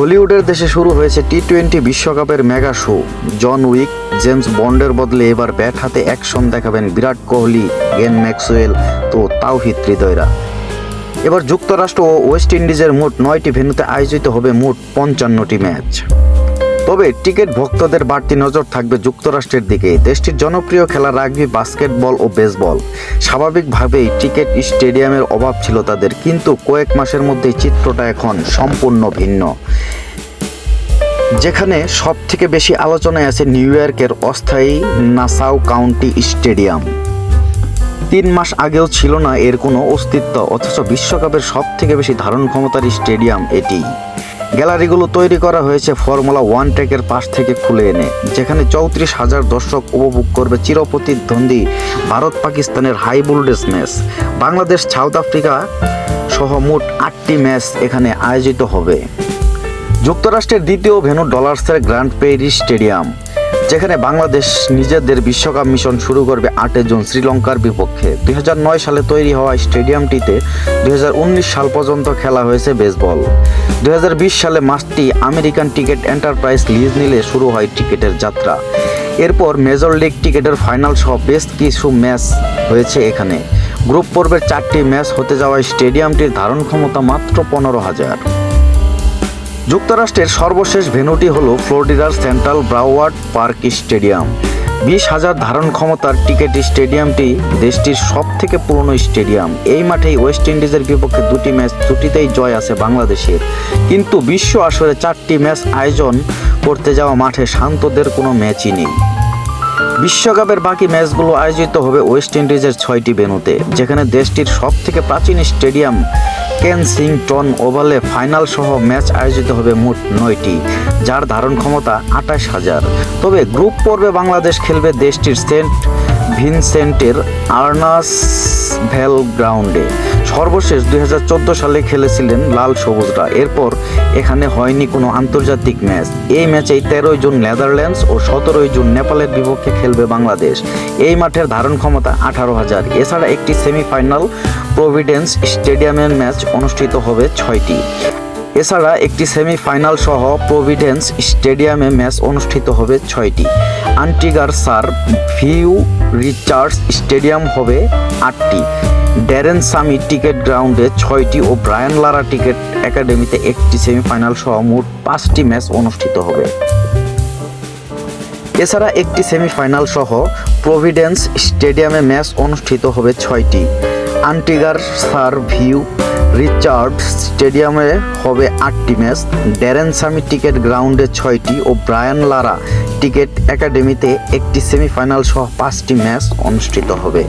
হলিউডের দেশে শুরু হয়েছে টি টোয়েন্টি বিশ্বকাপের mega show. John Wick, James বন্ডের বদলে এবার ব্যাট হাতে অ্যাকশন দেখাবেন বিরাট কোহলি, গেন ম্যাক্সওয়েল, তো তাওহিদ হৃদয়রা। এবার যুক্তরাষ্ট্র ও ওয়েস্ট ইন্ডিজের মোট নয়টি ভেন্যুতে আয়োজিত হবে মোট পঞ্চান্নটি ম্যাচ। তবে টিকিট ভক্তদের বাড়তি নজর থাকবে যুক্তরাষ্ট্রের দিকে। দেশটির জনপ্রিয় খেলা রাগবি, বাস্কেটবল ও বেসবল। স্বাভাবিকভাবেই টিকিট স্টেডিয়ামের অভাব ছিল তাদের, কিন্তু কয়েক মাসের মধ্যেই চিত্রটা এখন সম্পূর্ণ ভিন্ন। যেখানে সব থেকে বেশি আলোচনায় আছে নিউ ইয়র্কের অস্থায়ী নাসাউ কাউন্টি স্টেডিয়াম। তিন মাস আগেও ছিল না এর কোনো অস্তিত্ব, অথচ বিশ্বকাপের সব থেকে বেশি ধারণ ক্ষমতার স্টেডিয়াম এটি। গ্যালারিগুলো তৈরি করা হয়েছে ফর্মুলা ওয়ান ট্র্যাকের পাশ থেকে খুলে এনে, যেখানে চৌত্রিশ হাজার দর্শক উপভোগ করবে চিরপ্রতিদ্বন্দ্বী ভারত পাকিস্তানের high voltage match. Bangladesh, South Africa সহ মোট আটটি ম্যাচ এখানে আয়োজিত হবে। যুক্তরাষ্ট্রের দ্বিতীয় ভেনু ডলার্সের গ্র্যান্ড পেরি স্টেডিয়াম, যেখানে বাংলাদেশ নিজেদের বিশ্বকাপ মিশন শুরু করবে আটে জুন শ্রীলঙ্কার বিপক্ষে। দুই হাজার নয় সালে তৈরি হওয়া স্টেডিয়ামটিতে দুই হাজার উনিশ সাল পর্যন্ত খেলা হয়েছে বেসবল। দু হাজার বিশ সালে মাসটি আমেরিকান টিকিট এন্টারপ্রাইজ লিজ নিলে শুরু হয় টিকিটের যাত্রা। এরপর মেজর লিগ টিকিটের ফাইনাল সহ বেশ কিছু ম্যাচ হয়েছে এখানে। গ্রুপ পর্বের চারটি ম্যাচ হতে যাওয়া স্টেডিয়ামটির ধারণ ক্ষমতা মাত্র পনেরো হাজার। যুক্তরাষ্ট্রের সর্বশেষ ভেন্যুটি হল ফ্লোরিডার সেন্ট্রাল ব্রাওয়ার্ড পার্ক স্টেডিয়াম। বিশ হাজার ধারণ ক্ষমতার টিকেট স্টেডিয়ামটি দেশটির সব থেকে পুরনো স্টেডিয়াম। এই মাঠেই ওয়েস্ট ইন্ডিজের বিপক্ষে দুটি ম্যাচ দুটিতেই জয় আছে বাংলাদেশের। কিন্তু বিশ্ব আসরে চারটি ম্যাচ আয়োজন করতে যাওয়া মাঠে শান্তদের কোনো ম্যাচই নেই। বিশ্বকাপের বাকি ম্যাচগুলো আয়োজিত হবে ওয়েস্ট ইন্ডিজের ছয়টি ভেনুতে যেখানে দেশটির সব থেকে প্রাচীন স্টেডিয়াম কেনসিংটন ওভালে ফাইনাল সহ ম্যাচ আয়োজিত হবে মোট নয়টি, যার ধারণ ক্ষমতা আঠাশ হাজার। তবে গ্রুপ পর্বে বাংলাদেশ খেলবে দেশটির সেন্ট ভিনসেন্টের আর্নাস ভ্যাল গ্রাউন্ডে সর্বশেষ দু হাজার চোদ্দ সালে খেলেছিলেন লাল সবুজরা। এরপর এখানে হয়নি কোনো আন্তর্জাতিক ম্যাচ। এই ম্যাচেই তেরোই জুন নেদারল্যান্ডস ও সতেরোই জুন নেপালের বিপক্ষে খেলবে বাংলাদেশ। এই মাঠের ধারণ ক্ষমতা আঠারো হাজার। এছাড়া একটি সেমিফাইনাল প্রভিডেন্স স্টেডিয়ামের ম্যাচ অনুষ্ঠিত হবে ছয়টি। এছাড়া একটি সেমিফাইনাল সহ প্রভিডেন্স স্টেডিয়ামে ম্যাচ অনুষ্ঠিত হবে ছয়টি। আন্টিগার সার ভিউ রিচার্ডস স্টেডিয়াম হবে আটটি। ড্যারেন সামি টিকেট গ্রাউন্ডে ছয়টি ও ব্রায়ান লারা টিকেট একাডেমিতে একটি সেমিফাইনাল সহ মোট পাঁচটি ম্যাচ অনুষ্ঠিত হবে। এছাড়া একটি সেমিফাইনাল সহ প্রভিডেন্স স্টেডিয়ামে ম্যাচ অনুষ্ঠিত হবে ছয়টি। আন্টিগার সার ভিউ, রিচার্ড, স্টেডিয়ামে হবে আটটি ম্যাচ। ড্যারেন সামি টিকেট গ্রাউন্ডে ছয়টি ও ব্রায়ান লারা টিকেট একাডেমিতে একটি সেমিফাইনাল সহ পাঁচটি ম্যাচ অনুষ্ঠিত হবে।